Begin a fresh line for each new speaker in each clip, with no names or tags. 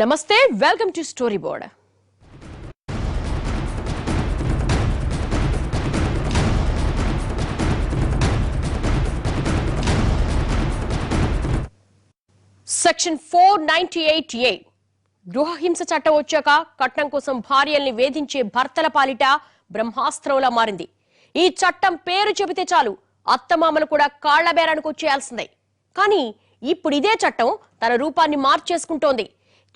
నమస్తే welcome to story board. Section four ninety eight A గృహహింస చట్టం వచ్చాక కట్నం కోసం భార్యల్ని వేధించే భర్తల పాలిట బ్రహ్మాస్త్రంలా మారింది. ఈ చట్టం పేరు చెబితే చాలు అత్తమామలు కూడా కాళ్ళ బేరానికి వచ్చేయాల్సిందే. కానీ ఇప్పుడు ఇదే చట్టం తన రూపాన్ని మార్చేసుకుంటోంది.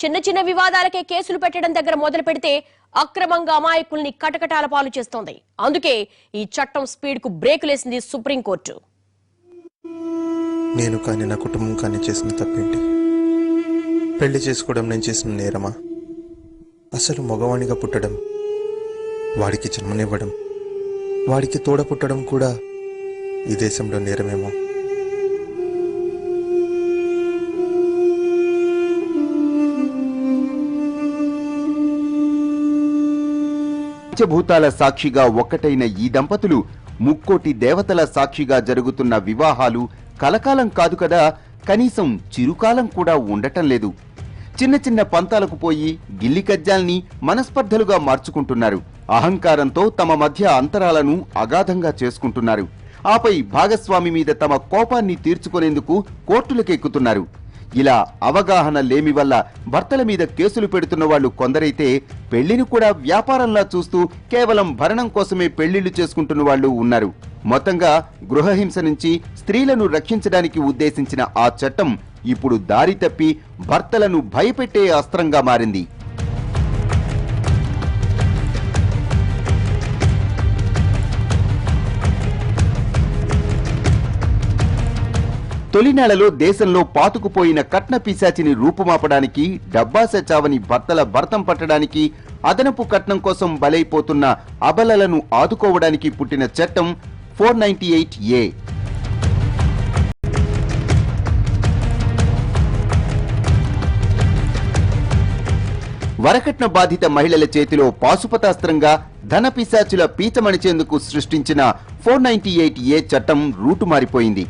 చిన్న చిన్న వివాదాలకే కేసులు పెట్టడం దగ్గర మొదలు పెడితే అక్రమంగా అమాయకుల్ని కటకటాల పాలు చేస్తోంది. అందుకే ఈ చట్టం స్పీడ్కు బ్రేకులేసింది సుప్రీంకోర్టు
నేను కానీ నా కుటుంబం కానీ చేసిన తప్పేంటి? పెళ్ళి చేసుకోవడం నేను చేసిన నేరమా? అసలు మగవాణిగా పుట్టడం వాడికి జన్మనివ్వడం వాడికి తోడ పుట్టడం కూడా ఈ దేశంలో నేరమేమో.
పంచభూతాల సాక్షిగా ఒక్కటైన ఈ దంపతులు ముక్కోటి దేవతల సాక్షిగా జరుగుతున్న వివాహాలు కలకాలం కాదు కదా కనీసం చిరుకాలం కూడా ఉండటం లేదు. చిన్న చిన్న పంతాలకు పోయి గిల్లి కజ్జాల్ని మనస్పర్ధలుగా మార్చుకుంటున్నారు. అహంకారంతో తమ మధ్య అంతరాలను అగాధంగా చేసుకుంటున్నారు. ఆపై భాగస్వామి మీద తమ కోపాన్ని తీర్చుకునేందుకు కోర్టులకెక్కుతున్నారు. ఇలా అవగాహన లేమి వల్ల భర్తల మీద కేసులు పెడుతున్న వాళ్ళు కొందరైతే పెళ్ళిని కూడా వ్యాపారంలా చూస్తూ కేవలం భరణం కోసమే పెళ్ళిళ్ళు చేసుకుంటున్న వాళ్ళు ఉన్నారు. మొత్తంగా గృహహింస నుంచి స్త్రీలను రక్షించడానికి ఉద్దేశించిన ఆ చట్టం ఇప్పుడు దారి తప్పి భర్తలను భయపెట్టే అస్త్రంగా మారింది. తొలినాళ్ళలో దేశంలో పాతుకుపోయిన కట్న పిశాచిని రూపుమాపడానికి డబ్బాస చావని భర్తల భర్తం పట్టడానికి అదనపు కట్నం కోసం బలైపోతున్న అబలలను ఆదుకోవడానికి పుట్టిన చట్టం ఫోర్ నైన్టీ ఎయిట్ ఏ. వరకట్న బాధిత మహిళల చేతిలో పాశుపతాస్త్రంగా ధన పిశాచుల పీచమణిచేందుకు సృష్టించిన ఫోర్ నైన్టీ ఎయిట్ ఏ చట్టం రూటు మారిపోయింది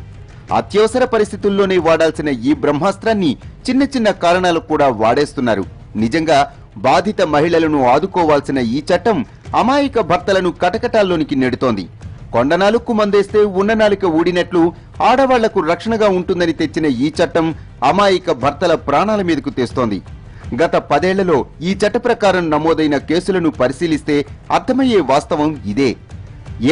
అత్యవసర పరిస్థితుల్లోనే వాడాల్సిన ఈ బ్రహ్మాస్త్రాన్ని చిన్న చిన్న కారణాలకు కూడా వాడేస్తున్నారు. నిజంగా బాధిత మహిళలను ఆదుకోవాల్సిన ఈ చట్టం అమాయక భర్తలను కటకటాల్లోనికి నెడుతోంది. కొండనాలుక్కు మందేస్తే ఉన్ననాలిక ఊడినట్లు ఆడవాళ్ళకు రక్షణగా ఉంటుందని తెచ్చిన ఈ చట్టం అమాయక భర్తల ప్రాణాల మీదకు తెస్తోంది. గత పదేళ్ళలో ఈ చట్ట ప్రకారం నమోదైన కేసులను పరిశీలిస్తే అర్థమయ్యే వాస్తవం ఇదే.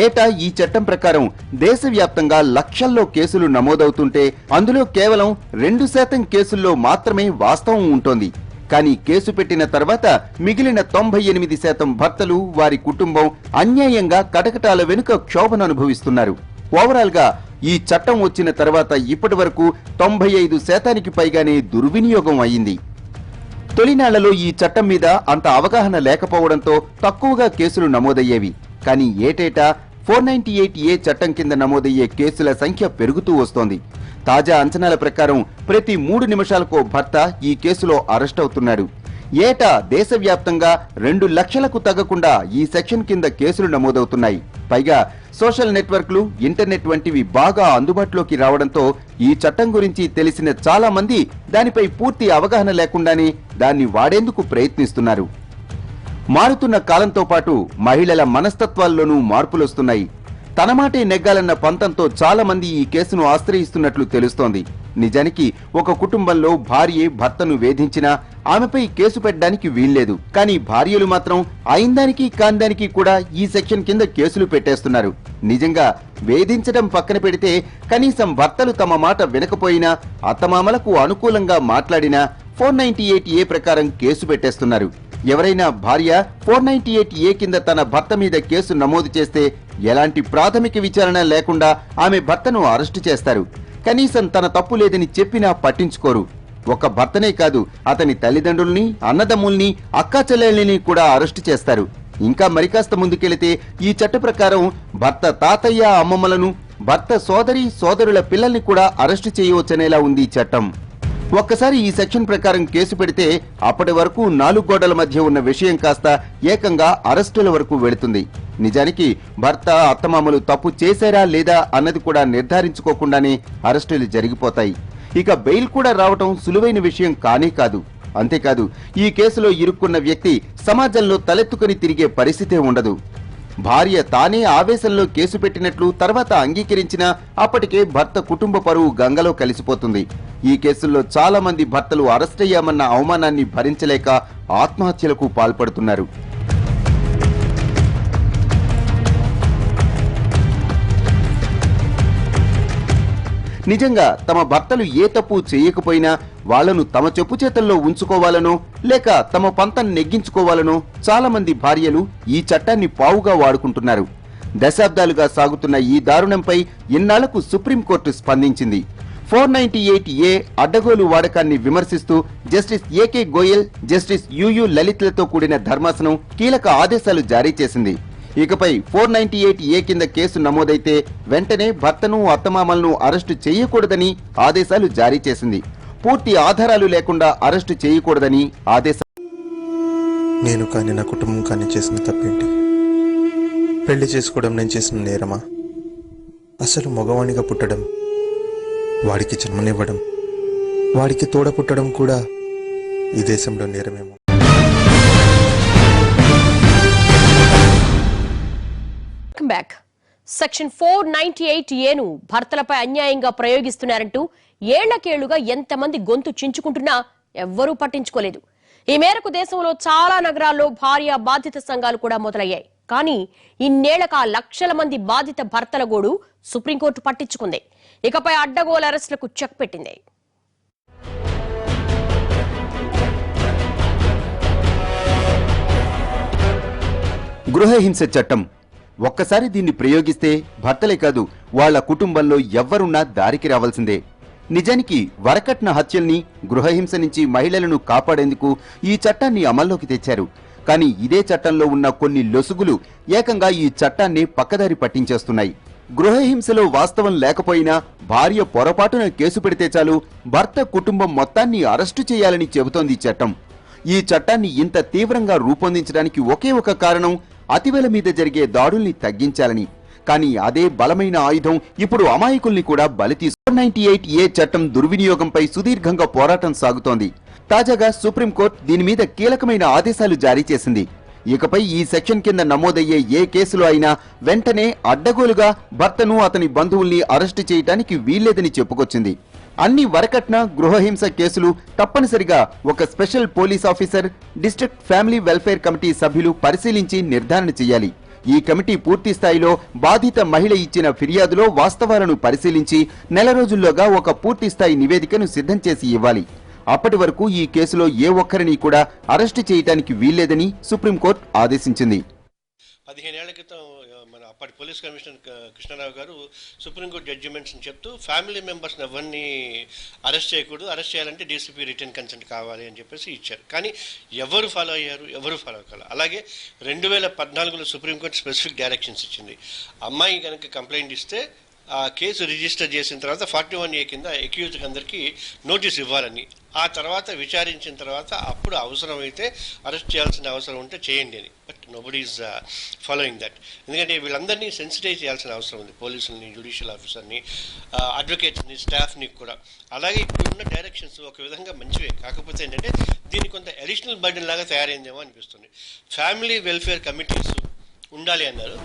ఏటా ఈ చట్టం ప్రకారం దేశవ్యాప్తంగా లక్షల్లో కేసులు నమోదవుతుంటే అందులో కేవలం రెండు శాతం కేసుల్లో మాత్రమే వాస్తవం ఉంటోంది. కానీ కేసు పెట్టిన తర్వాత మిగిలిన తొంభై ఎనిమిది శాతం భర్తలు వారి కుటుంబం అన్యాయంగా కటకటాల వెనుక క్షోభను అనుభవిస్తున్నారు. ఓవరాల్గా ఈ చట్టం వచ్చిన తర్వాత ఇప్పటి వరకు తొంభై ఐదు శాతానికి పైగానే దుర్వినియోగం అయింది. తొలినాళ్ళలో ఈ చట్టం మీద అంత అవగాహన లేకపోవడంతో తక్కువగా కేసులు నమోదయ్యేవి. కానీ ఏటేటా ఫోర్ నైన్టీ ఎయిట్ ఏ చట్టం కింద నమోదయ్యే కేసుల సంఖ్య పెరుగుతూ వస్తోంది. తాజా అంచనాల ప్రకారం ప్రతి మూడు నిమిషాలకు భర్త ఈ కేసులో అరెస్ట్ అవుతున్నాడు. ఏటా దేశవ్యాప్తంగా రెండు లక్షలకు తగ్గకుండా ఈ సెక్షన్ కింద కేసులు నమోదవుతున్నాయి. పైగా సోషల్ నెట్వర్క్లు ఇంటర్నెట్ వంటివి బాగా అందుబాటులోకి రావడంతో ఈ చట్టం గురించి తెలిసిన చాలా మంది దానిపై పూర్తి అవగాహన లేకుండానే దాన్ని వాడేందుకు ప్రయత్నిస్తున్నారు. మారుతున్న కాలంతో పాటు మహిళల మనస్తత్వాల్లోనూ మార్పులొస్తున్నాయి. తన మాటే నెగ్గాలన్న పంతంతో చాలా మంది ఈ కేసును ఆశ్రయిస్తున్నట్లు తెలుస్తోంది. నిజానికి ఒక కుటుంబంలో భార్యే భర్తను వేధించినా ఆమెపై కేసు పెట్టడానికి వీల్లేదు. కానీ భార్యలు మాత్రం అయిందానికి కాందానికి కూడా ఈ సెక్షన్ కింద కేసులు పెట్టేస్తున్నారు. నిజంగా వేధించడం పక్కన పెడితే కనీసం భర్తలు తమ మాట వినకపోయినా అత్తమామలకు అనుకూలంగా మాట్లాడినా ఫోర్ నైన్టీ ఎయిట్ ఏ ప్రకారం కేసు పెట్టేస్తున్నారు. ఎవరైనా భార్య ఫోర్ నైన్టీ ఎయిట్ ఏ కింద తన భర్త మీద కేసు నమోదు చేస్తే ఎలాంటి ప్రాథమిక విచారణ లేకుండా ఆమె భర్తను అరెస్టు చేస్తారు. కనీసం తన తప్పు లేదని చెప్పినా పట్టించుకోరు. ఒక భర్తనే కాదు అతని తల్లిదండ్రుల్ని అన్నదమ్ముల్ని అక్కా చెల్లెల్ని కూడా అరెస్టు చేస్తారు. ఇంకా మరికాస్త ముందుకెళితే ఈ చట్ట ప్రకారం భర్త తాతయ్య అమ్మమ్మలను భర్త సోదరి సోదరుల పిల్లల్ని కూడా అరెస్టు చేయవచ్చనేలా ఉంది చట్టం. ఒక్కసారి ఈ సెక్షన్ ప్రకారం కేసు పెడితే అప్పటి వరకు నాలుగు గోడల మధ్య ఉన్న విషయం కాస్త ఏకంగా అరెస్టుల వరకు వెళుతుంది. నిజానికి భర్త అత్తమామలు తప్పు చేశారా లేదా అన్నది కూడా నిర్ధారించుకోకుండానే అరెస్టులు జరిగిపోతాయి. ఇక బెయిల్ కూడా రావటం సులువైన విషయం కానే కాదు. అంతేకాదు ఈ కేసులో ఇరుక్కున్న వ్యక్తి సమాజంలో తలెత్తుకుని తిరిగే పరిస్థితే ఉండదు. భార్య తానే ఆవేశంలో కేసు పెట్టినట్లు తర్వాత అంగీకరించినా అప్పటికే భర్త కుటుంబ పరువు గంగలో కలిసిపోతుంది. ఈ కేసుల్లో చాలా మంది భర్తలు అరెస్టయ్యామన్న అవమానాన్ని భరించలేక ఆత్మహత్యలకు పాల్పడుతున్నారు. నిజంగా తమ భర్తలు ఏ తప్పు చేయకపోయినా వాళ్ళను తమ చెప్పు చేతల్లో ఉంచుకోవాలనో లేక తమ పంతను నెగ్గించుకోవాలనో చాలామంది భార్యలు ఈ చట్టాన్ని పావుగా వాడుకుంటున్నారు. దశాబ్దాలుగా సాగుతున్న ఈ దారుణంపై ఇన్నాళ్ళకు సుప్రీంకోర్టు స్పందించింది. ఫోర్ నైన్టీ ఎయిట్ ఏ అడ్డగోలు వాడకాన్ని విమర్శిస్తూ justice AK Goyal justice UU లలిత్లతో కూడిన ధర్మాసనం కీలక ఆదేశాలు జారీ చేసింది. ఇకపై ఫోర్ నైన్టీ ఎయిట్ ఏ కింద కేసు నమోదైతే వెంటనే భర్తను అత్తమామలను అరెస్టు చేయకూడదని ఆదేశాలు జారీ చేసింది. పూర్తి ఆధారాలు లేకుండా అరెస్టు చేయకూడదని ఆదేశం
నేను కానీ నా కుటుంబం కానీ చేసిన తప్పేంటి? పెళ్ళి చేసుకోవడం నేను చేసిన నేరమా? అసలు మగవాణిగా పుట్టడం వాడికి జన్మనివ్వడం వాడికి తోడ పుట్టడం కూడా ఈ దేశంలో నేరమేమో.
Welcome back. Section four ninety eight ఏను భర్తలపై అన్యాయంగా ప్రయోగిస్తున్నారంటూ ఏళ్ళకేళ్ళుగా ఎంతమంది గొంతు చించుకుంటున్నా ఎవ్వరూ పట్టించుకోలేదు. ఈ మేరకు దేశంలో చాలా నగరాల్లో భార్య బాధిత సంఘాలు కూడా మొదలయ్యాయి. కానీ ఇన్నేళ్ళకు ఆ లక్షల మంది బాధిత భర్తల గోడు సుప్రీంకోర్టు పట్టించుకుంది. ఇకపై అడ్డగోల అరెస్టులకు చెక్ పెట్టింది.
గృహహింస చట్టం ఒక్కసారి దీన్ని ప్రయోగిస్తే భర్తలే కాదు వాళ్ళ కుటుంబంలో ఎవ్వరున్నా దారికి రావాల్సిందే. నిజానికి వరకట్న హత్యల్ని గృహహింస నుంచి మహిళలను కాపాడేందుకు ఈ చట్టాన్ని అమల్లోకి తెచ్చారు. కానీ ఇదే చట్టంలో ఉన్న కొన్ని లొసుగులు ఏకంగా ఈ చట్టాన్ని పక్కదారి పట్టించేస్తున్నాయి. గృహహింసలో వాస్తవం లేకపోయినా భార్య పొరపాటున కేసు పెడితే చాలు భర్త కుటుంబం మొత్తాన్ని అరెస్టు చేయాలని చెబుతోంది చట్టం. ఈ చట్టాన్ని ఇంత తీవ్రంగా రూపొందించడానికి ఒకే ఒక కారణం అతివల మీద జరిగే దాడుల్ని తగ్గించాలని. కానీ అదే బలమైన ఆయుధం ఇప్పుడు అమాయకుల్ని కూడా బలి తీసు నైన్టీ ఎయిట్ ఏ చట్టం దుర్వినియోగంపై సుదీర్ఘంగా పోరాటం సాగుతోంది. తాజాగా సుప్రీంకోర్టు దీని మీద కీలకమైన ఆదేశాలు జారీ చేసింది. ఇకపై ఈ సెక్షన్ కింద నమోదయ్యే ఏ కేసులో అయినా వెంటనే అడ్డగోలుగా భర్తను అతని బంధువుల్ని అరెస్టు చేయడానికి వీల్లేదని చెప్పుకొచ్చింది. అన్ని వరకట్న గృహహింస కేసులు తప్పనిసరిగా ఒక special police officer district family welfare committee సభ్యులు పరిశీలించి నిర్ధారణ చేయాలి. ఈ కమిటీ పూర్తి స్థాయిలో బాధిత మహిళ ఇచ్చిన ఫిర్యాదులో వాస్తవాలను పరిశీలించి నెల రోజుల్లోగా ఒక పూర్తి స్థాయి నివేదికను సిద్ధం చేసి ఇవ్వాలి. అప్పటి వరకు ఈ కేసులో ఏ ఒక్కరిని కూడా అరెస్టు చేయడానికి వీల్లేదని సుప్రీంకోర్టు ఆదేశించింది.
పదిహేనేళ్ళ క్రితం అప్పటి పోలీస్ కమిషనర్ కృష్ణారావు గారు సుప్రీంకోర్టు జడ్జిమెంట్స్ని చెప్తూ ఫ్యామిలీ మెంబర్స్ని ఎవరిని అరెస్ట్ చేయకూడదు అరెస్ట్ చేయాలంటే డీసీపీ రిటర్న్ కన్సెంట్ కావాలి అని చెప్పేసి ఇచ్చారు. కానీ ఎవరు ఫాలో అయ్యారు ఎవరు ఫాలో అవ్వాలి అలాగే రెండు వేల పద్నాలుగులో సుప్రీంకోర్టు స్పెసిఫిక్ డైరెక్షన్స్ ఇచ్చింది. అమ్మాయి కనుక కంప్లైంట్ ఇస్తే ఆ కేసు రిజిస్టర్ చేసిన తర్వాత ఫార్టీ వన్ ఏ కింద అక్యూజ్కి అందరికీ నోటీస్ ఇవ్వాలని. ఆ తర్వాత విచారించిన తర్వాత అప్పుడు అవసరమైతే అరెస్ట్ చేయాల్సిన అవసరం ఉంటే చేయండి అని. But nobody is following that ఎందుకంటే వీళ్ళందరినీ సెన్సిటైజ్ చేయాల్సిన అవసరం ఉంది. పోలీసుల్ని జ్యుడిషియల్ ఆఫీసర్ని అడ్వకేట్స్ని స్టాఫ్ని కూడా. అలాగే ఇప్పుడున్న డైరెక్షన్స్ ఒక విధంగా మంచివే. కాకపోతే ఏంటంటే దీని కొంత అడిషనల్ బర్డెన్ లాగా తయారైందేమో అనిపిస్తుంది. ఫ్యామిలీ వెల్ఫేర్ కమిటీస్ ఉండాలి అన్నారు.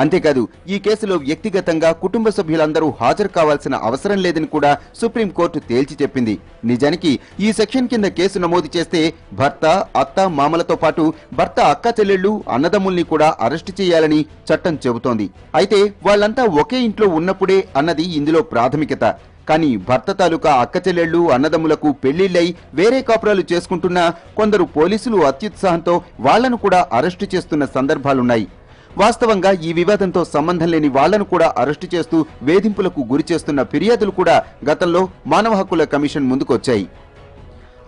అంతేకాదు ఈ కేసులో వ్యక్తిగతంగా కుటుంబ సభ్యులందరూ హాజరు కావాల్సిన అవసరం లేదని కూడా సుప్రీంకోర్టు తేల్చి చెప్పింది. నిజానికి ఈ సెక్షన్ కింద కేసు నమోదు చేస్తే భర్త అత్త మామలతో పాటు భర్త అక్క చెల్లెళ్ళు అన్నదమ్ముల్ని కూడా అరెస్టు చేయాలని చట్టం చెబుతోంది. అయితే వాళ్ళంతా ఒకే ఇంట్లో ఉన్నప్పుడే అన్నది ఇందులో ప్రాథమికత. కానీ భర్త తాలూకా అక్కచల్లెళ్ళు అన్నదమ్ములకు పెళ్ళిళ్ళై వేరే కాపురాలు చేసుకుంటున్నా కొందరు పోలీసులు అత్యుత్సాహంతో వాళ్ళను కూడా అరెస్టు చేస్తున్న సందర్భాలున్నాయి. వాస్తవంగా ఈ వివాదంతో సంబంధం లేని వాళ్ళను కూడా అరెస్టు చేస్తూ వేధింపులకు గురి చేస్తున్న ఫిర్యాదులు కూడా గతంలో మానవ హక్కుల కమిషన్ ముందుకొచ్చాయి.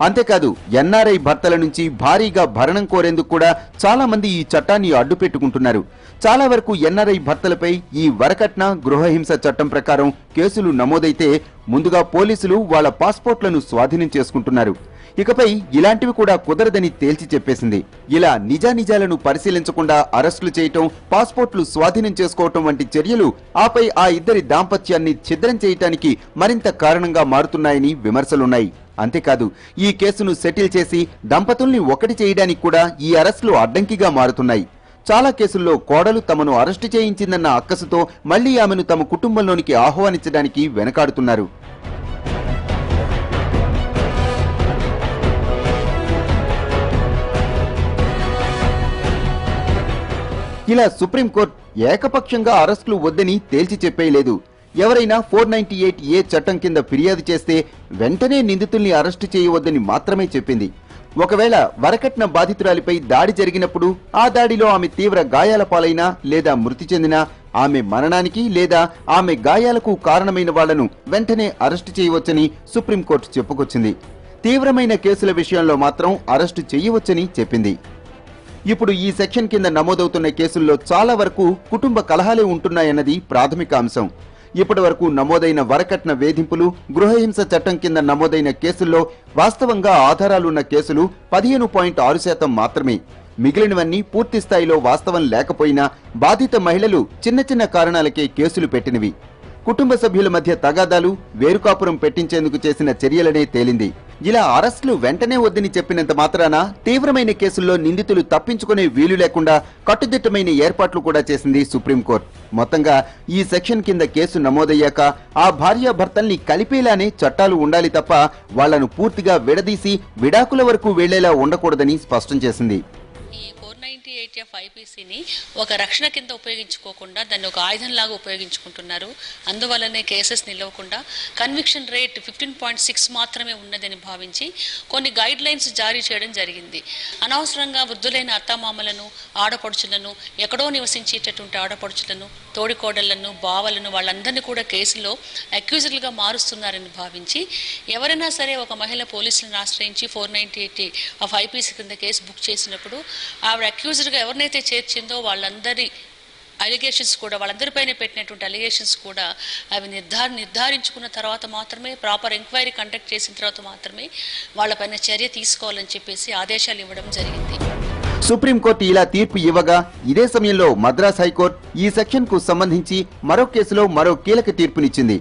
అంతేకాదు ఎన్ఆర్ఐ భర్తల నుంచి భారీగా భరణం కోరేందుకు కూడా చాలా మంది ఈ చట్టాన్ని అడ్డు పెట్టుకుంటున్నారు చాలా వరకు ఎన్ఆర్ఐ భర్తలపై ఈ వరకట్న గృహహింస చట్టం ప్రకారం కేసులు నమోదైతే ముందుగా పోలీసులు వాళ్ళ పాస్పోర్ట్లను స్వాధీనం చేసుకుంటున్నారు. ఇకపై ఇలాంటివి కూడా కుదరదని తేల్చి చెప్పేసింది. ఇలా నిజానిజాలను పరిశీలించకుండా అరెస్టులు చేయటం పాస్పోర్ట్లు స్వాధీనం చేసుకోవటం వంటి చర్యలు ఆపై ఆ ఇద్దరి దాంపత్యాన్ని ఛిద్రం చేయటానికి మరింత కారణంగా మారుతున్నాయని విమర్శలున్నాయి. అంతేకాదు ఈ కేసును సెటిల్ చేసి దంపతుల్ని ఒకటి చేయడానికి కూడా ఈ అరెస్టులు అడ్డంకిగా మారుతున్నాయి. చాలా కేసుల్లో కోడలు తమను అరెస్టు చేయించిందన్న అక్కసుతో మళ్ళీ ఆమెను తమ కుటుంబంలోనికి ఆహ్వానించడానికి వెనకాడుతున్నారు. ఇలా సుప్రీంకోర్టు ఏకపక్షంగా అరెస్టులు వద్దని తేల్చి చెప్పేయలేదు ఎవరైనా ఫోర్ నైన్టీ ఎయిట్ ఏ చట్టం కింద ఫిర్యాదు చేస్తే వెంటనే నిందితుల్ని అరెస్టు చేయవద్దని మాత్రమే చెప్పింది. ఒకవేళ వరకట్న బాధితురాలిపై దాడి జరిగినప్పుడు ఆ దాడిలో ఆమె తీవ్ర గాయాల పాలైనా లేదా మృతి చెందినా ఆమె మరణానికి లేదా ఆమె గాయాలకు కారణమైన వాళ్ళను వెంటనే అరెస్టు చేయవచ్చని సుప్రీంకోర్టు చెప్పుకొచ్చింది. తీవ్రమైన కేసుల విషయంలో మాత్రం అరెస్టు చేయవచ్చని చెప్పింది. ఇప్పుడు ఈ సెక్షన్ కింద నమోదవుతున్న కేసుల్లో చాలా వరకు కుటుంబ కలహాలే ఉంటున్నాయన్నది ప్రాథమిక అంశం. ఇప్పటి వరకు నమోదైన వరకట్న వేధింపులు గృహహింస చట్టం కింద నమోదైన కేసుల్లో వాస్తవంగా ఆధారాలున్న కేసులు పదిహేను పాయింట్ ఆరు శాతం మాత్రమే. మిగిలినవన్నీ పూర్తి స్థాయిలో వాస్తవం లేకపోయినా బాధిత మహిళలు చిన్న చిన్న కారణాలకే కేసులు పెట్టినవి. కుటుంబ సభ్యుల మధ్య తగాదాలు వేరుకాపురం పెట్టించేందుకు చేసిన చర్యలనే తేలింది. ఇలా అరెస్టులు వెంటనే వద్దని చెప్పినంత మాత్రాన తీవ్రమైన కేసుల్లో నిందితులు తప్పించుకునే వీలు లేకుండా కట్టుదిట్టమైన ఏర్పాట్లు కూడా చేసింది సుప్రీంకోర్టు మొత్తంగా ఈ సెక్షన్ కింద కేసు నమోదయ్యాక ఆ భార్యాభర్తల్ని కలిపేలానే చట్టాలు ఉండాలి తప్ప వాళ్ళను పూర్తిగా విడదీసి విడాకుల వరకు వెళ్ళేలా ఉండకూడదని స్పష్టం చేసింది.
ఈ ఐపీసీని ఒక రక్షణ కింద ఉపయోగించుకోకుండా దాన్ని ఒక ఆయుధంలాగా ఉపయోగించుకుంటున్నారు. అందువల్లనే cases నిలవకుండా conviction rate fifteen point six మాత్రమే ఉన్నదని భావించి కొన్ని గైడ్ లైన్స్ జారీ చేయడం జరిగింది. అనవసరంగా వృద్ధులైన అత్తమామలను ఆడపడుచులను ఎక్కడో నివసించేటటువంటి ఆడపడుచులను తోడికోడళ్ళను బావలను వాళ్ళందరినీ కూడా కేసులో అక్యూజర్లుగా మారుస్తున్నారని భావించి ఎవరైనా సరే ఒక మహిళ పోలీసులను ఆశ్రయించి four ninety eight of IPC కింద కేసు బుక్ చేసినప్పుడు ఆవిడ అక్యూజర్గా ఎవరినైతే చేర్చిందో వాళ్ళందరి అలిగేషన్స్ కూడా వాళ్ళందరిపైన పెట్టినటువంటి అలిగేషన్స్ కూడా అవి నిర్ధార నిర్ధారించుకున్న తర్వాత మాత్రమే ప్రాపర్ ఎంక్వైరీ కండక్ట్ చేసిన తర్వాత మాత్రమే వాళ్ళపైన చర్య తీసుకోవాలని చెప్పేసి ఆదేశాలు ఇవ్వడం జరిగింది.
సుప్రీంకోర్టు ఇలా తీర్పు ఇవ్వగా ఇదే సమయంలో మద్రాస్ హైకోర్టు ఈ సెక్షన్కు సంబంధించి మరో కేసులో మరో కీలక తీర్పునిచ్చింది.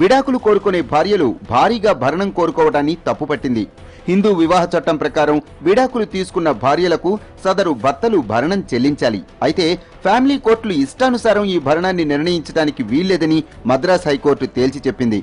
విడాకులు కోరుకునే భార్యలు భారీగా భరణం కోరుకోవడాన్ని తప్పుపట్టింది. హిందూ వివాహ చట్టం ప్రకారం విడాకులు తీసుకున్న భార్యలకు సదరు భర్తలు భరణం చెల్లించాలి. అయితే ఫ్యామిలీ కోర్టులు ఇష్టానుసారం ఈ భరణాన్ని నిర్ణయించడానికి వీల్లేదని మద్రాస్ హైకోర్టు తేల్చి చెప్పింది.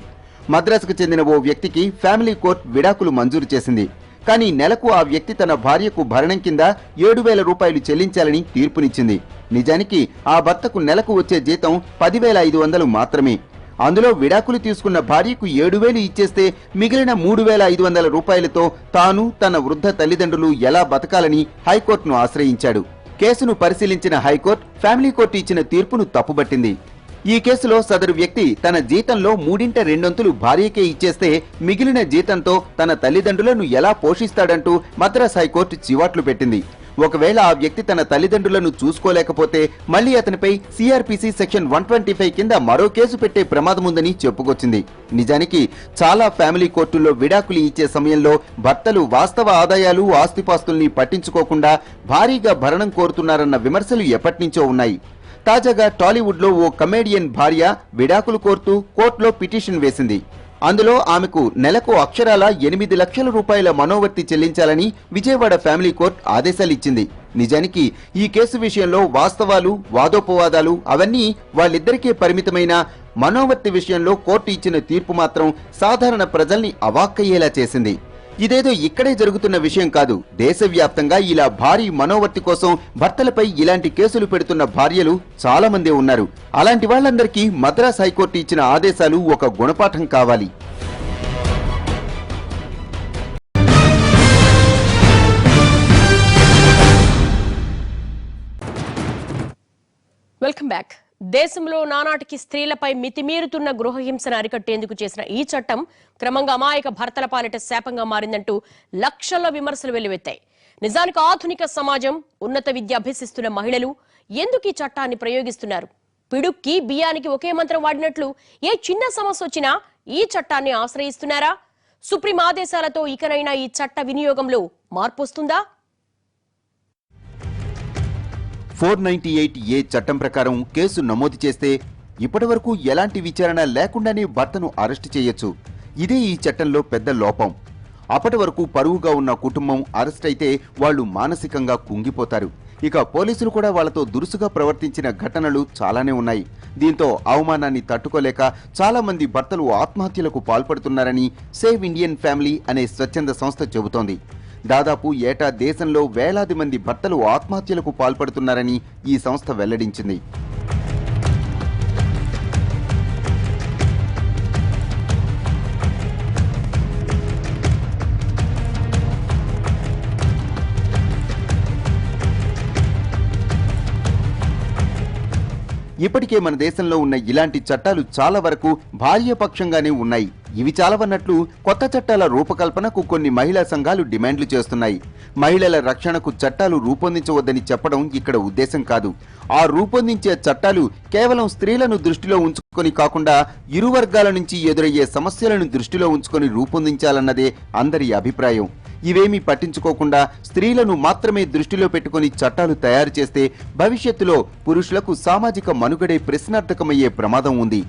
మద్రాసుకు చెందిన ఓ వ్యక్తికి ఫ్యామిలీ కోర్టు విడాకులు మంజూరు చేసింది. కానీ నెలకు ఆ వ్యక్తి తన భార్యకు భరణం కింద ఏడు వేల రూపాయలు చెల్లించాలని తీర్పునిచ్చింది. నిజానికి ఆ భర్తకు నెలకు వచ్చే జీతం పదివేల ఐదు వందలు మాత్రమే. అందులో విడాకులు తీసుకున్న భార్యకు ఏడు వేలు ఇచ్చేస్తే మిగిలిన మూడు వేల ఐదు వందల రూపాయలతో తాను తన వృద్ధ తల్లిదండ్రులు ఎలా బతకాలని హైకోర్టును ఆశ్రయించాడు. కేసును పరిశీలించిన హైకోర్టు ఫ్యామిలీ కోర్టు ఇచ్చిన తీర్పును తప్పుబట్టింది ఈ కేసులో సదరు వ్యక్తి తన జీతంలో మూడింట రెండొంతులు భార్యకే ఇచ్చేస్తే మిగిలిన జీతంతో తన తల్లిదండ్రులను ఎలా పోషిస్తాడంటూ మద్రాస్ హైకోర్టు చివాట్లు పెట్టింది. ఒకవేళ ఆ వ్యక్తి తన తల్లిదండ్రులను చూసుకోలేకపోతే మళ్ళీ అతనిపై CRPC section one twenty five కింద మరో కేసు పెట్టే ప్రమాదం ఉందని చెప్పుకొచ్చింది. నిజానికి చాలా ఫ్యామిలీ కోర్టుల్లో విడాకులు ఇచ్చే సమయంలో భర్తలు వాస్తవ ఆదాయాలు ఆస్తిపాస్తుల్ని పట్టించుకోకుండా భారీగా భరణం కోరుతున్నారన్న విమర్శలు ఎప్పటినుంచో ఉన్నాయి. తాజాగా టాలీవుడ్లో ఓ కమేడియన్ భార్య విడాకులు కోరుతూ కోర్టులో పిటిషన్ వేసింది. అందులో ఆమెకు నెలకు అక్షరాల ఎనిమిది లక్షల రూపాయల మనోవర్తి చెల్లించాలని విజయవాడ ఫ్యామిలీ కోర్టు ఆదేశాలిచ్చింది. నిజానికి ఈ కేసు విషయంలో వాస్తవాలు వాదోపవాదాలు అవన్నీ వాళ్ళిద్దరికీ పరిమితమైన మనోవర్తి విషయంలో కోర్టు ఇచ్చిన తీర్పు మాత్రం సాధారణ ప్రజల్ని అవాక్కయ్యేలా చేసింది. ఇదేదో ఇక్కడే జరుగుతున్న విషయం కాదు. దేశవ్యాప్తంగా ఇలా భారీ మనోవర్తి కోసం భర్తలపై ఇలాంటి కేసులు పెడుతున్న భార్యలు చాలా మందే ఉన్నారు. అలాంటి వాళ్ళందరికీ మద్రాస్ హైకోర్టు ఇచ్చిన ఆదేశాలు ఒక గుణపాఠం కావాలి.
వెల్కమ్ బ్యాక్ దేశంలో నానాటికి స్త్రీలపై మితిమీరుతున్న గృహహింసను అరికట్టేందుకు చేసిన ఈ చట్టం క్రమంగా అమాయక భర్తల పాలిట శాపంగా మారిందంటూ లక్షల విమర్శలు వెల్లువెత్తాయి. నిజానికి ఆధునిక సమాజం ఉన్నత విద్య అభ్యసిస్తున్న మహిళలు ఎందుకు ఈ చట్టాన్ని ప్రయోగిస్తున్నారు? పిడుక్కి బియ్యానికి ఒకే మంత్రం వాడినట్లు ఏ చిన్న సమస్య వచ్చినా ఈ చట్టాన్ని ఆశ్రయిస్తున్నారా? సుప్రీం ఆదేశాలతో ఇకనైనా ఈ చట్ట వినియోగంలో మార్పు వస్తుందా?
ఫోర్ నైన్టీ ఎయిట్ ఏ చట్టం ప్రకారం కేసు నమోదు చేస్తే ఇప్పటివరకు ఎలాంటి విచారణ లేకుండానే భర్తను అరెస్టు చేయొచ్చు. ఇదే ఈ చట్టంలో పెద్ద లోపం. అప్పటి వరకు పరువుగా ఉన్న కుటుంబం అరెస్ట్ అయితే వాళ్ళు మానసికంగా కుంగిపోతారు. ఇక పోలీసులు కూడా వాళ్ళతో దురుసుగా ప్రవర్తించిన ఘటనలు చాలానే ఉన్నాయి. దీంతో అవమానాన్ని తట్టుకోలేక చాలామంది భర్తలు ఆత్మహత్యలకు పాల్పడుతున్నారని సేవ్ ఇండియన్ ఫ్యామిలీ అనే స్వచ్ఛంద సంస్థ చెబుతోంది. దాదాపు ఏటా దేశంలో వేలాది మంది భర్తలు ఆత్మహత్యలకు పాల్పడుతున్నారని ఈ సంస్థ వెల్లడించింది. ఇప్పటికే మన దేశంలో ఉన్న ఇలాంటి చట్టాలు చాలా వరకు బాల్యపక్షంగానే ఉన్నాయి. ఇవి చాలవన్నట్లు కొత్త చట్టాల రూపకల్పనకు కొన్ని మహిళా సంఘాలు డిమాండ్లు చేస్తున్నాయి. మహిళల రక్షణకు చట్టాలు రూపొందించవద్దని చెప్పడం ఇక్కడ ఉద్దేశం కాదు. ఆ రూపొందించే చట్టాలు కేవలం స్త్రీలను దృష్టిలో ఉంచుకొని కాకుండా ఇరు వర్గాల నుంచి ఎదురయ్యే సమస్యలను దృష్టిలో ఉంచుకొని రూపొందించాలన్నదే అందరి అభిప్రాయం. ఇవేమీ పట్టించుకోకుండా స్త్రీలను మాత్రమే దృష్టిలో పెట్టుకుని చట్టాలు తయారు చేస్తే భవిష్యత్తులో పురుషులకు సామాజిక మనుగడే ప్రశ్నార్థకమయ్యే ప్రమాదం ఉంది.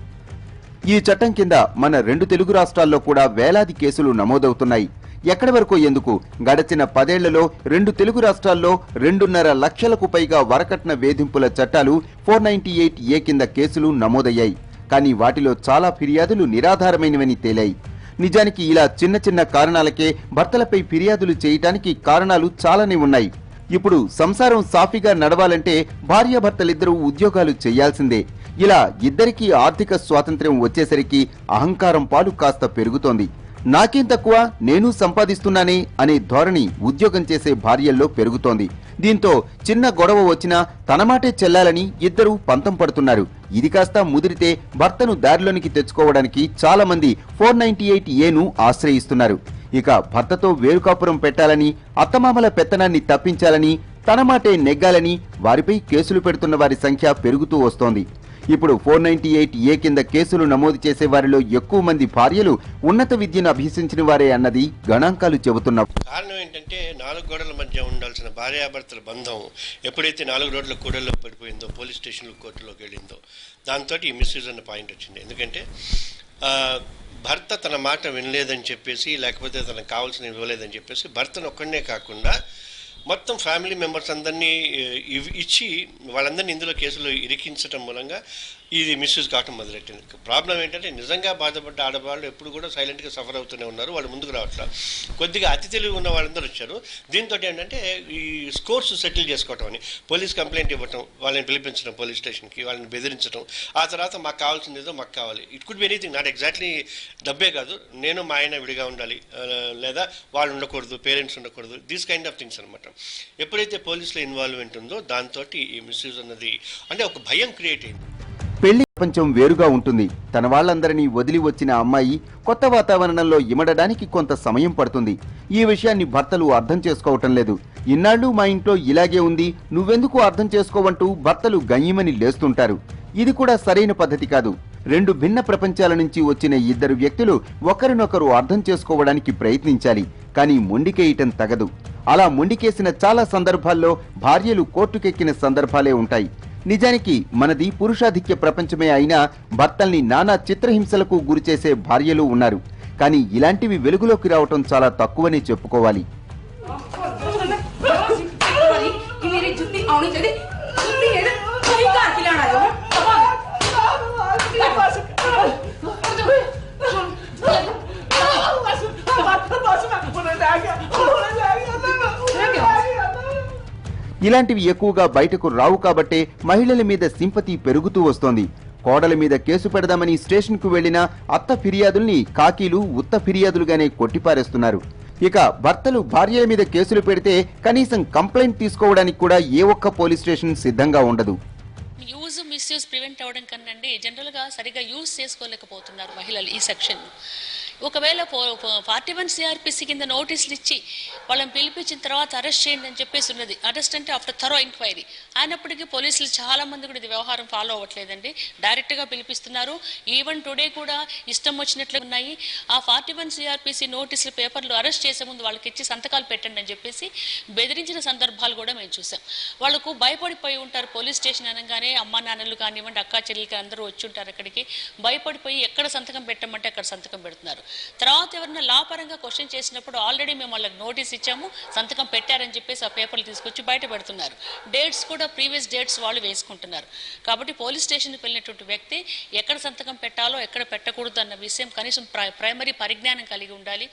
ఈ చట్టం కింద మన రెండు తెలుగు రాష్ట్రాల్లో కూడా వేలాది కేసులు నమోదవుతున్నాయి. ఎక్కడి వరకు ఎందుకు? గడచిన పదేళ్ళలో రెండు తెలుగు రాష్ట్రాల్లో రెండున్నర లక్షలకు పైగా వరకట్న వేధింపుల చట్టాలు ఫోర్ నైన్టీ ఎయిట్ ఏ కింద కేసులు నమోదయ్యాయి. కానీ వాటిలో చాలా ఫిర్యాదులు నిరాధారమైనవని తేలాయి. నిజానికి ఇలా చిన్న చిన్న కారణాలకే భర్తలపై ఫిర్యాదులు చేయటానికి కారణాలు చాలానే ఉన్నాయి. ఇప్పుడు సంసారం సాఫీగా నడవాలంటే భార్యాభర్తలిద్దరూ ఉద్యోగాలు చేయాల్సిందే. ఇలా ఇద్దరికీ ఆర్థిక స్వాతంత్ర్యం వచ్చేసరికి అహంకారం పాలు కాస్త పెరుగుతోంది. నాకేం తక్కువ? నేను సంపాదిస్తున్నానే అనే ధోరణి ఉద్యోగం చేసే భార్యల్లో పెరుగుతోంది. దీంతో చిన్న గొడవ వచ్చినా తన మాటే చెల్లాలని ఇద్దరూ పంతం పడుతున్నారు. ఇది కాస్త ముదిరితే భర్తను దారిలోనికి తెచ్చుకోవడానికి చాలా మంది ఫోర్ నైన్టీ ఎయిట్ ఏను ఆశ్రయిస్తున్నారు. ఇక భర్తతో వేరుకాపురం పెట్టాలని అత్తమామల పెత్తనాన్ని తప్పించాలని తన మాటే నెగ్గాలని వారిపై కేసులు పెడుతున్న వారి సంఖ్య పెరుగుతూ వస్తోంది. ఇప్పుడు ఫోర్ నైన్టీ ఎయిట్ ఏ కింద కేసులు నమోదు చేసే వారిలో ఎక్కువ మంది భార్యలు ఉన్నత విద్యను అభ్యసించిన వారే అన్నది గణాంకాలు చెబుతున్న
కారణం ఏంటంటే నాలుగు గోడల మధ్య ఉండాల్సిన భార్యాభర్తల బంధం ఎప్పుడైతే నాలుగు రోడ్ల కూడల్లో పడిపోయిందో పోలీస్ స్టేషన్లు కోర్టులోకి వెళ్ళిందో దాంతో ఈ మిస్యూజ్ అన్న పాయింట్ వచ్చింది. ఎందుకంటే భర్త తన మాట వినలేదని చెప్పేసి లేకపోతే తనకు కావాల్సిన ఇవ్వలేదని చెప్పేసి భర్తను ఒక్కడనే కాకుండా మొత్తం ఫ్యామిలీ మెంబర్స్ అందరినీ ఇచ్చి వాళ్ళందరినీ ఇందులో కేసులో ఇరికించడం మూలంగా ఇది మిస్యూజ్ కావటం మొదలెట్టింది. ప్రాబ్లం ఏంటంటే నిజంగా బాధపడ్డ ఆడవాళ్ళు ఎప్పుడు కూడా సైలెంట్గా సఫర్ అవుతూనే ఉన్నారు. వాళ్ళు ముందుకు రావట్లేదు కొద్దిగా అతి తెలివి ఉన్న వాళ్ళందరూ వచ్చారు. దీంతో ఏంటంటే ఈ స్కోర్స్ సెటిల్ చేసుకోవటం అని పోలీస్ కంప్లైంట్ ఇవ్వటం వాళ్ళని పిలిపించడం పోలీస్ స్టేషన్కి వాళ్ళని బెదిరించడం ఆ తర్వాత మాకు కావాల్సింది ఏదో మాకు కావాలి. It could be anything not exactly డబ్బే కాదు. నేను మా ఆయన విడిగా ఉండాలి. లేదా వాళ్ళు ఉండకూడదు పేరెంట్స్ ఉండకూడదు. దీస్ కైండ్ ఆఫ్ థింగ్స్ అనమాట ఎప్పుడైతే పోలీసులో ఇన్వాల్వ్మెంట్ ఉందో దాంతో ఈ మిస్యూజ్ అన్నది అంటే ఒక భయం క్రియేట్ అయింది.
పెళ్ళి ప్రపంచం వేరుగా ఉంటుంది. తన వాళ్ళందరినీ వదిలి వచ్చిన అమ్మాయి కొత్త వాతావరణంలో ఇమడడానికి కొంత సమయం పడుతుంది. ఈ విషయాన్ని భర్తలు అర్థం చేసుకోవటం లేదు. ఇన్నాళ్ళు మా ఇంట్లో ఇలాగే ఉంది. నువ్వెందుకు అర్థం చేసుకోవంటూ భర్తలు గయ్యమని లేస్తుంటారు. ఇది కూడా సరైన పద్ధతి కాదు. రెండు భిన్న ప్రపంచాల నుంచి వచ్చిన ఇద్దరు వ్యక్తులు ఒకరినొకరు అర్థం చేసుకోవడానికి ప్రయత్నించాలి. కానీ మొండికేయటం తగదు. అలా మొండికేసిన చాలా సందర్భాల్లో భార్యలు కోర్టుకెక్కిన సందర్భాలే ఉంటాయి. నిజానికి మనది పురుషాధిక్య ప్రపంచమే అయినా భర్తల్ని నానా చిత్రహింసలకు గురిచేసే భార్యలు ఉన్నారు కానీ ఇలాంటివి వెలుగులోకి రావటం చాలా తక్కువనే చెప్పుకోవాలి ఇలాంటివి ఎక్కువగా బయటకు రావు కాబట్టే మహిళల మీద సింపతి పెరుగుతూ వస్తోంది. కోడల మీద కేసు పెడదామని స్టేషన్కు వెళ్ళిన అత్త ఫిర్యాదుల్ని కాకీలు ఉత్త ఫిర్యాదులుగానే కొట్టిపారేస్తున్నారు. ఇక భర్తలు భార్యల మీద కేసులు పెడితే కనీసం కంప్లైంట్ తీసుకోవడానికి కూడా ఏ ఒక్క పోలీస్ స్టేషన్ సిద్ధంగా ఉండదు.
యూజ్ మిస్యూజ్ ప్రివెంట్ అవ్వడం కన్నా జనరల్గా సరిగా యూజ్ చేసుకోలేకపోతున్నారు మహిళలు ఈ సెక్షన్ ఒకవేళ ఫార్టీ వన్ సిఆర్పిసి కింద నోటీసులు ఇచ్చి వాళ్ళని పిలిపించిన తర్వాత అరెస్ట్ చేయండి అని చెప్పేసి ఉన్నది. అరెస్ట్ అంటే ఆఫ్టర్ థరో ఎంక్వైరీ. అయినప్పటికీ పోలీసులు చాలా మంది కూడా ఇది వ్యవహారం ఫాలో అవ్వట్లేదండి. డైరెక్ట్గా పిలిపిస్తున్నారు. ఈవెన్ టుడే కూడా ఇష్టం వచ్చినట్లు ఉన్నాయి. ఆ ఫార్టీ వన్ సిఆర్పిసి నోటీసులు పేపర్లు అరెస్ట్ చేసే ముందు వాళ్ళకి ఇచ్చి సంతకాలు పెట్టండి అని చెప్పేసి బెదిరించిన సందర్భాలు కూడా మేము చూసాం. వాళ్ళకు భయపడిపోయి ఉంటారు పోలీస్ స్టేషన్ అనగానే అమ్మా నాన్నలు కానివ్వండి అక్కా చెల్లెలు కానీ అందరూ వచ్చి ఉంటారు అక్కడికి. భయపడిపోయి ఎక్కడ సంతకం పెట్టమంటే అక్కడ సంతకం పెడుతున్నారు. తర్వాత ఎవరైనా లా పరంగా క్వశ్చన్ చేసినప్పుడు ఆల్రెడీ మేము వాళ్ళకి నోటీస్ ఇచ్చాము సంతకం పెట్టారని చెప్పేసి ఆ పేపర్లు తీసుకొచ్చి బయట పెడుతున్నారు. డేట్స్ కూడా ప్రీవియస్ డేట్స్ వాళ్ళు వేసుకుంటున్నారు. కాబట్టి పోలీస్ స్టేషన్కి వెళ్ళినటువంటి వ్యక్తి ఎక్కడ సంతకం పెట్టాలో ఎక్కడ పెట్టకూడదు అన్న విషయం కనీసం ప్రైమరీ పరిజ్ఞానం కలిగి ఉండాలి.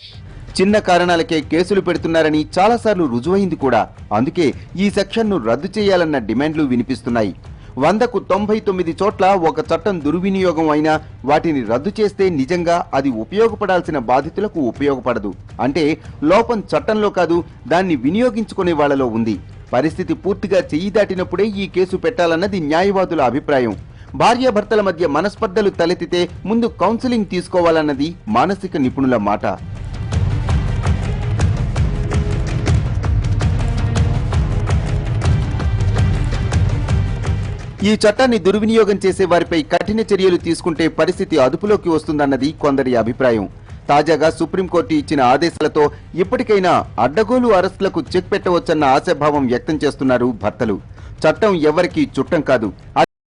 చిన్న కారణాలకే కేసులు పెడుతున్నారని చాలాసార్లు రుజువైంది కూడా. అందుకే ఈ సెక్షన్ను రద్దు చేయాలన్న డిమాండ్లు వినిపిస్తున్నాయి. వందకు తొంభై తొమ్మిది చోట్ల ఒక చట్టం దుర్వినియోగం అయినా వాటిని రద్దు చేస్తే నిజంగా అది ఉపయోగపడాల్సిన బాధితులకు ఉపయోగపడదు. అంటే లోపం చట్టంలో కాదు దాన్ని వినియోగించుకునే వాళ్ళలో ఉంది. పరిస్థితి పూర్తిగా చెయ్యి దాటినప్పుడే ఈ కేసు పెట్టాలన్నది న్యాయవాదుల అభిప్రాయం. భార్యాభర్తల మధ్య మనస్పర్ధలు తలెత్తితే ముందు కౌన్సిలింగ్ తీసుకోవాలన్నది మానసిక నిపుణుల మాట. ఈ చట్టాన్ని దుర్వినియోగం చేసే వారిపై కఠిన చర్యలు తీసుకుంటే పరిస్థితి అదుపులోకి వస్తుందన్నది కొందరి అభిప్రాయం. తాజాగా సుప్రీంకోర్టు ఇచ్చిన ఆదేశాలతో ఇప్పటికైనా అడ్డగోలు అరెస్టులకు చెక్ పెట్టవచ్చన్న ఆశాభావం వ్యక్తం చేస్తున్నారు భర్తలు. చట్టం ఎవరికీ చుట్టం కాదు.